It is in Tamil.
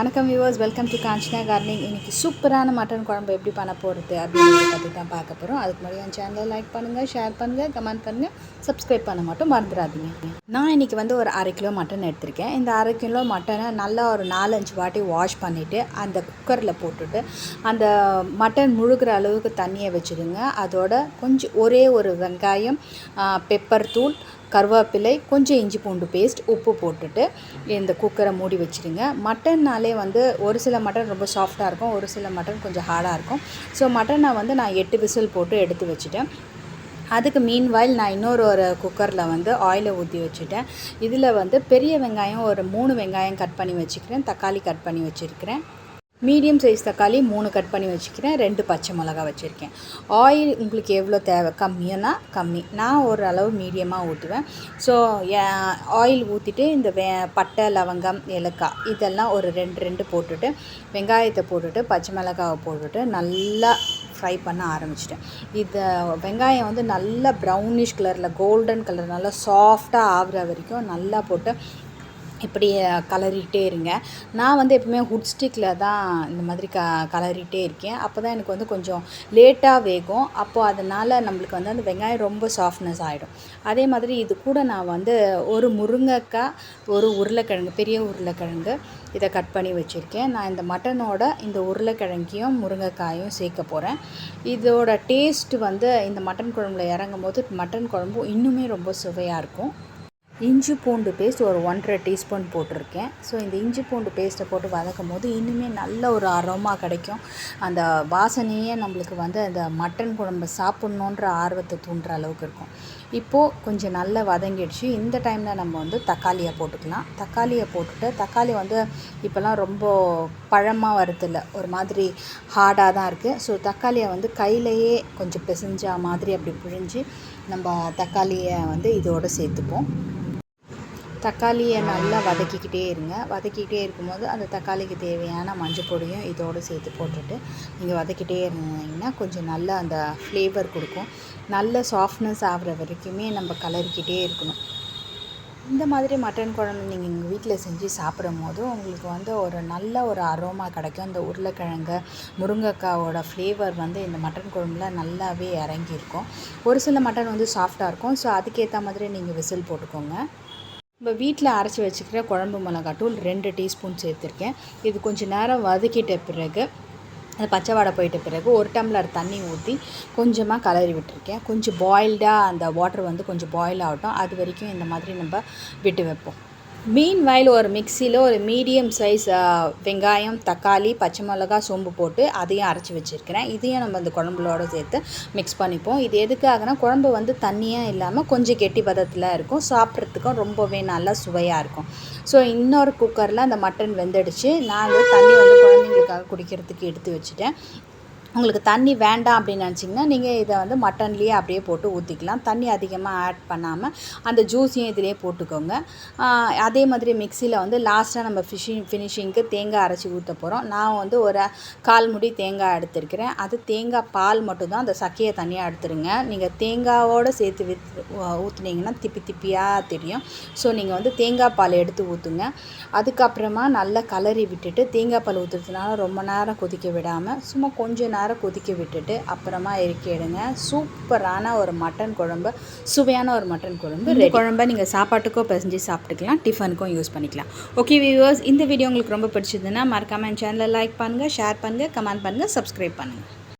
வணக்கம் viewers welcome to Kanchana gardening இன்றைக்கி சூப்பரான மட்டன் குழம்பு எப்படி பண்ண போகிறது அப்படின்றத பற்றி தான் பார்க்க போகிறோம் அதுக்கு முன்னாடி என் சேனலை லைக் பண்ணுங்கள் ஷேர் பண்ணுங்கள் கமெண்ட் பண்ணுங்கள் சப்ஸ்கிரைப் பண்ண மட்டும் மறந்துடாதீங்க. நான் இன்றைக்கி வந்து ஒரு அரை கிலோ மட்டன் எடுத்திருக்கேன். இந்த அரை கிலோ மட்டனை நல்லா ஒரு நாலஞ்சு வாட்டி வாஷ் பண்ணிவிட்டு அந்த குக்கரில் போட்டுட்டு அந்த மட்டன் முழுகிற அளவுக்கு தண்ணியை வச்சுருங்க அதோட கொஞ்சம் ஒரே ஒரு வெங்காயம் பெப்பர் தூள் கருவேப்பிலை கொஞ்சம் இஞ்சி பூண்டு பேஸ்ட் உப்பு போட்டுட்டு இந்த குக்கரை மூடி வச்சுருங்க மட்டன்னாலே வந்து ஒரு சில மட்டன் ரொம்ப சாஃப்டாக இருக்கும் ஒரு சில மட்டன் கொஞ்சம் ஹார்டாக இருக்கும். ஸோ மட்டனை வந்து நான் எட்டு விசில் போட்டு எடுத்து வச்சுட்டேன். அதுக்கு மீன் வாயில் நான் இன்னொரு ஒரு குக்கரில் வந்து ஆயிலை ஊற்றி வச்சுட்டேன். இதில் வந்து பெரிய வெங்காயம் ஒரு மூணு வெங்காயம் கட் பண்ணி வச்சுக்கிறேன் தக்காளி கட் பண்ணி வச்சுருக்கிறேன். மீடியம் சைஸ் தக்காளி மூணு கட் பண்ணி வச்சுக்கிறேன். ரெண்டு பச்சை மிளகா வச்சுருக்கேன். ஆயில் உங்களுக்கு எவ்வளோ தேவை? கம்மியானா கம்மி. நான் ஒரு அளவு மீடியமாக ஊற்றுவேன் ஸோ ஆயில் ஊற்றிட்டு இந்த வே பட்டை லவங்கம் ஏலக்காய் இதெல்லாம் ஒரு ரெண்டு ரெண்டு போட்டுட்டு வெங்காயத்தை போட்டுட்டு பச்சை மிளகாவை போட்டுட்டு நல்லா ஃப்ரை பண்ண ஆரம்பிச்சிட்டேன். இதை வெங்காயம் வந்து நல்லா ப்ரௌனிஷ் கலரில் கோல்டன் கலர் நல்லா சாஃப்டாக ஆகிற வரைக்கும் நல்லா போட்டு இப்படி கலரிட்டே இருங்க. நான் வந்து எப்பவுமே ஹுட் ஸ்டிக்கில் தான் இந்த மாதிரி க கலரிட்டே இருக்கேன். அப்போ தான் எனக்கு வந்து கொஞ்சம் லேட்டாக வேகும். அப்போது அதனால் நம்மளுக்கு வந்து அந்த வெங்காயம் ரொம்ப சாஃப்ட்னஸ் ஆகிடும் அதே மாதிரி இது கூட நான் வந்து ஒரு முருங்கைக்காய் ஒரு உருளைக்கிழங்கு பெரிய உருளைக்கிழங்கு இதை கட் பண்ணி வச்சுருக்கேன். நான் இந்த மட்டனோட இந்த உருளைக்கிழங்கையும் முருங்கைக்காயும் சேர்க்க போகிறேன் இதோட டேஸ்ட் வந்து இந்த மட்டன் குழம்புல இறங்கும் போது மட்டன் குழம்பு இன்னுமே ரொம்ப சுவையாக இருக்கும். இஞ்சி பூண்டு பேஸ்ட் ஒரு ஒன்றரை டீஸ்பூன் போட்டிருக்கேன். ஸோ இந்த இஞ்சி பூண்டு பேஸ்ட்டை போட்டு வதக்கும் போது இன்னுமே நல்ல ஒரு அரோமா கிடைக்கும். அந்த வாசனையே நம்மளுக்கு வந்து அந்த மட்டன் குழம்பு சாப்பிட்ணுன்ற ஆர்வத்தை தூண்டுற அளவுக்கு இருக்கும். இப்போது கொஞ்சம் நல்லா வதங்கிடுச்சு. இந்த டைமில் நம்ம வந்து தக்காளியை போட்டுக்கலாம். தக்காளியை போட்டுட்டு தக்காளி வந்து இப்போல்லாம் ரொம்ப பழமாக வரதில்ல ஒரு மாதிரி ஹார்டாக தான் இருக்குது ஸோ தக்காளியை வந்து கையிலையே கொஞ்சம் பிசைஞ்சா மாதிரி அப்படி பிழிஞ்சு நம்ம தக்காளியை வந்து இதோடு சேர்த்துப்போம். தக்காளியை நல்லா வதக்கிக்கிட்டே இருங்க. வதக்கிக்கிட்டே இருக்கும்போது அந்த தக்காளிக்கு தேவையான மஞ்சள் பொடியும் இதோடு சேர்த்து போட்டுட்டு நீங்கள் வதக்கிட்டே இருந்தீங்கன்னா கொஞ்சம் நல்லா அந்த ஃப்ளேவர் கொடுக்கும். நல்ல சாஃப்ட்னஸ் ஆகிற வரைக்குமே நம்ம கலரிக்கிட்டே இருக்கணும். இந்த மாதிரி மட்டன் குழம்பு நீங்கள் எங்கள் வீட்டில் செஞ்சு சாப்பிடும் போது உங்களுக்கு வந்து ஒரு நல்ல ஒரு அரோமா கிடைக்கும். இந்த உருளைக்கிழங்கு முருங்கைக்காவோட ஃப்ளேவர் வந்து இந்த மட்டன் குழம்புல நல்லாவே இறங்கியிருக்கும். ஒரு சில மட்டன் வந்து சாஃப்டாக இருக்கும். ஸோ அதுக்கேற்ற மாதிரி நீங்கள் விசில் போட்டுக்கோங்க. நம்ம வீட்டில் அரைச்சி வச்சுக்கிற குழம்பு மிளகாத்தூள் ரெண்டு டீஸ்பூன் சேர்த்துருக்கேன். இது கொஞ்சம் நேரம் வதக்கிட்ட பிறகு அது பச்சை வாடை போயிட்ட பிறகு ஒரு டம்ளர் தண்ணி ஊற்றி கொஞ்சமாக கலரி விட்டுருக்கேன். கொஞ்சம் பாயில்டாக அந்த வாட்டர் வந்து கொஞ்சம் பாயில் ஆகட்டும். அது வரைக்கும் இந்த மாதிரி நம்ம விட்டு வைப்போம். மீன் வயல் ஒரு மிக்சியில் ஒரு மீடியம் சைஸ் வெங்காயம் தக்காளி பச்சை மிளகா சோம்பு போட்டு அதையும் அரைச்சி வச்சுருக்கிறேன். இதையும் நம்ம அந்த குழம்புலோட சேர்த்து மிக்ஸ் பண்ணிப்போம். இது எதுக்காகனா குழம்பு வந்து தண்ணியாக இல்லாமல் கொஞ்சம் கெட்டி பதத்தில் இருக்கும். சாப்பிட்றதுக்கும் ரொம்பவே நல்லா சுவையாக இருக்கும். ஸோ இன்னொரு குக்கரில் அந்த மட்டன் வெந்தடிச்சு. நான் வந்து தண்ணி வந்து குழந்தைங்களுக்காக குடிக்கிறதுக்கு எடுத்து வச்சுட்டேன். உங்களுக்கு தண்ணி வேண்டாம் அப்படின்னு நினச்சிங்கன்னா நீங்கள் இதை வந்து மட்டன்லேயே அப்படியே போட்டு ஊற்றிக்கலாம் தண்ணி அதிகமாக ஆட் பண்ணாமல் அந்த ஜூஸையும் இதிலே போட்டுக்கோங்க. அதே மாதிரி மிக்சியில் வந்து லாஸ்ட்டாக நம்ம ஃபிஷிங் ஃபினிஷிங்க்கு தேங்காய் அரைச்சி ஊற்ற போகிறோம் நான் வந்து ஒரு கால் முடி தேங்காய் எடுத்துருக்கிறேன். அது தேங்காய் பால் மட்டும்தான். அந்த சக்கையை தனியாக எடுத்துருங்க. நீங்கள் தேங்காவோடு சேர்த்து வித் ஊற்றுனீங்கன்னா திப்பி திப்பியாக தெரியும். ஸோ நீங்கள் வந்து தேங்காய் பால் எடுத்து ஊற்றுங்க அதுக்கப்புறமா நல்லா கலரி விட்டுட்டு தேங்காய் பால் ஊற்றுறதுனால ரொம்ப நேரம் கொதிக்க விடாமல் சும்மா கொஞ்சம் நேரம் கொதிக்க விட்டுட்டு அப்புறமா இறக்கிடுங்க சூப்பரான ஒரு மட்டன் குழம்பு சுவையான ஒரு மட்டன் குழம்பு ரெடி குழம்பை நீங்கள் சாப்பாட்டுக்கோ பிசைஞ்சு சாப்பிட்டுக்கலாம் டிஃபனுக்கும் யூஸ் பண்ணிக்கலாம். ஓகே வியூவர்ஸ் இந்த வீடியோ உங்களுக்கு ரொம்ப பிடிச்சதுன்னா மறக்காமல் என் சேனலை லைக் பண்ணுங்கள் ஷேர் பண்ணுங்கள் கமெண்ட் பண்ணுங்கள் சப்ஸ்கிரைப் பண்ணுங்கள்